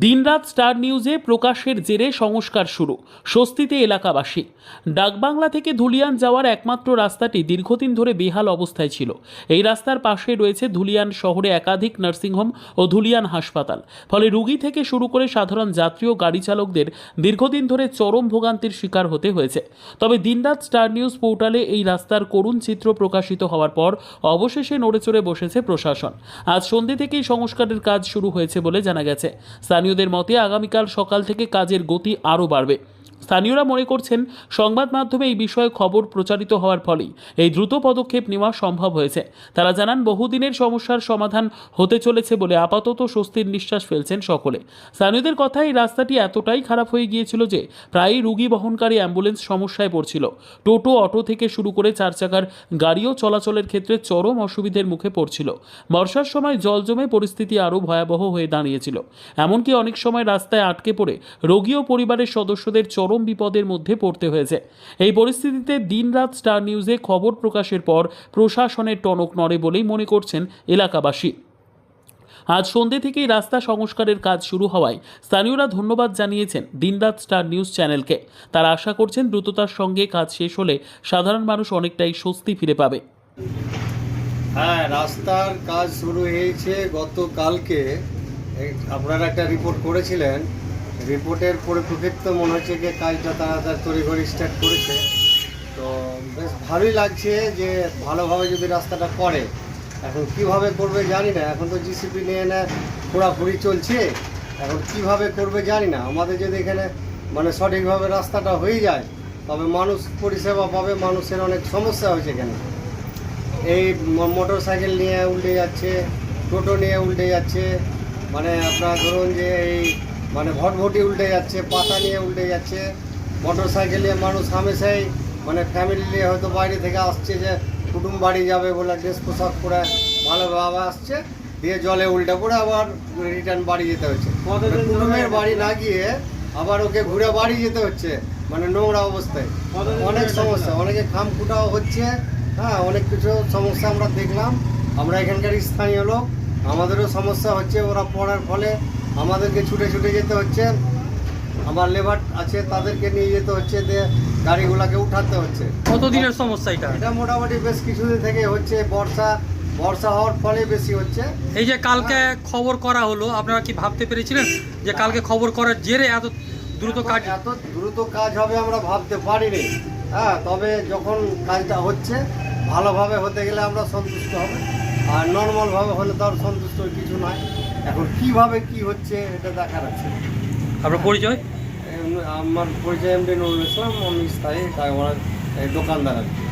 দিনরাত স্টার নিউজে প্রকাশের জেরে সংস্কার শুরু, স্বস্তিতে এলাকাবাসী। ডাকবাংলা থেকে ধুলিয়ান যাওয়ার একমাত্র রাস্তাটি দীর্ঘদিন ধরে বেহাল অবস্থায় ছিল। এই রাস্তার পাশে রয়েছে ধুলিয়ান শহরে একাধিক নার্সিংহোম ও ধুলিয়ান হাসপাতাল। ফলে রুগী থেকে শুরু করে সাধারণ যাত্রী ও গাড়ি চালকদের দীর্ঘদিন ধরে চরম ভোগান্তির শিকার হতে হয়েছে। তবে দিনরাত স্টার নিউজ পোর্টালে এই রাস্তার করুণ চিত্র প্রকাশিত হওয়ার পর অবশেষে নড়েচড়ে বসেছে প্রশাসন। আজ সন্ধ্যে থেকেই সংস্কারের কাজ শুরু হয়েছে বলে জানা গেছে। স্থানীয়দের মতে আগামীকাল সকাল থেকে কাজের গতি আরও বাড়বে। স্থানীয়রা মনে করছেন সংবাদ মাধ্যমে এই বিষয়ে খবর প্রচারিত হওয়ার ফলেই এই দ্রুত পদক্ষেপ নেওয়া সম্ভব হয়েছে। তারা জানান, বহুদিনের সমস্যার সমাধান হতে চলেছে বলে আপাতত স্বস্তির নিঃশ্বাস ফেলছেন সকলে। স্থানীয়দের কথায় এই রাস্তাটি এতটাই খারাপ হয়ে গিয়েছিল যে প্রায়ই রুগী বহনকারী অ্যাম্বুলেন্স সমস্যায় পড়ছিল। টোটো, অটো থেকে শুরু করে চার চাকার গাড়িও চলাচলের ক্ষেত্রে চরম অসুবিধের মুখে পড়ছিল। বর্ষার সময় জল জমে পরিস্থিতি আরও ভয়াবহ হয়ে দাঁড়িয়েছিল। এমনকি অনেক সময় রাস্তায় আটকে পড়ে রোগী ও পরিবারের সদস্যদের চরম বিপদের মধ্যে পড়তে হয়েছে। এই পরিস্থিতিতে দিনরাত স্টার নিউজে খবর প্রকাশের পর প্রশাসনের টনক নড়ে বলেই মনে করছেন এলাকাবাসী। আজ সন্ধ্যে থেকেই রাস্তা সংস্কারের কাজ শুরু হওয়ায় স্থানীয়রা ধন্যবাদ জানিয়েছেন দিনরাত স্টার নিউজ চ্যানেলকে। তারা আশা করছেন দ্রুততার সঙ্গে কাজ শেষ হলে সাধারণ মানুষ অনেকটাই স্বস্তি ফিরে পাবে। হ্যাঁ রাস্তার কাজ শুরু হয়েছে। গতকালকে আপনারা একটা রিপোর্ট করেছিলেন রিপোর্টের পরিপ্রেক্ষিতে মনে হচ্ছে যে কাজটা তাড়াতাড়ি তড়িঘড়ি স্টার্ট করেছে। তো বেশ ভালোই লাগছে যে ভালোভাবে যদি রাস্তাটা করে, এখন কীভাবে করবে জানি না। এখন তো জিসিপি নিয়ে না ঘোরাঘুরি চলছে, এখন কীভাবে করবে জানি না। আমাদের যদি এখানে মানে সঠিকভাবে রাস্তাটা হয়ে যায়, তবে মানুষ পরিষেবা পাবে, মানুষের অনেক সমস্যা হয়েছে এখানে। এই মোটর সাইকেল নিয়ে উল্টে যাচ্ছে, টোটো নিয়ে উল্টে যাচ্ছে। মানে আপনার ধরুন যে এই মানে ভটভটি উল্টে যাচ্ছে পাতা নিয়ে উল্টে যাচ্ছে মোটর সাইকেল নিয়ে মানুষ হামেশাই মানে ফ্যামিলি নিয়ে হয়তো বাইরে থেকে আসছে যে কুটুম বাড়ি যাবে বলে ড্রেস পোশাক পরে ভালোভাবে আসছে দিয়ে জলে উল্টে পড়ে আবার রিটার্ন বাড়ি যেতে হচ্ছে। মানে কুটুমের বাড়ি না গিয়ে আবার ওকে ঘুরে বাড়ি যেতে হচ্ছে মানে নোংরা অবস্থায়। অনেক সমস্যা অনেকে খাম কুটাও হচ্ছে হ্যাঁ অনেক কিছু সমস্যা আমরা দেখলাম। আমরা এখানকার স্থানীয় লোক আমাদেরও সমস্যা হচ্ছে ওরা পড়ার ফলে আমাদেরকে ছুটে ছুটে যেতে হচ্ছে। আমার লেবার আছে তাদেরকে নিয়ে যেতে হচ্ছে দিয়ে গাড়িগুলোকে উঠাতে হচ্ছে। কতদিনের সমস্যা এটা? এটা মোটামুটি বেশ কিছুদিন থেকে হচ্ছে বর্ষা বর্ষা হওয়ার ফলে বেশি হচ্ছে। এই যে কালকে খবর করা হলো আপনারা কি ভাবতে পেরেছিলেন যে কালকে খবর করার জেরে এত দ্রুত কাজ এত দ্রুত কাজ হবে আমরা ভাবতে পারিনি। হ্যাঁ তবে যখন কাজটা হচ্ছে ভালোভাবে হতে গেলে আমরা সন্তুষ্ট হবে। আর নর্মালভাবে হলে তো আর সন্তুষ্ট কিছু নয় এখন কীভাবে কি হচ্ছে এটা দেখার আছে। আপনার পরিচয়? আমার পরিচয় এমডি নুরুল ইসলাম আমি স্থায়ী দোকানদার আর কি।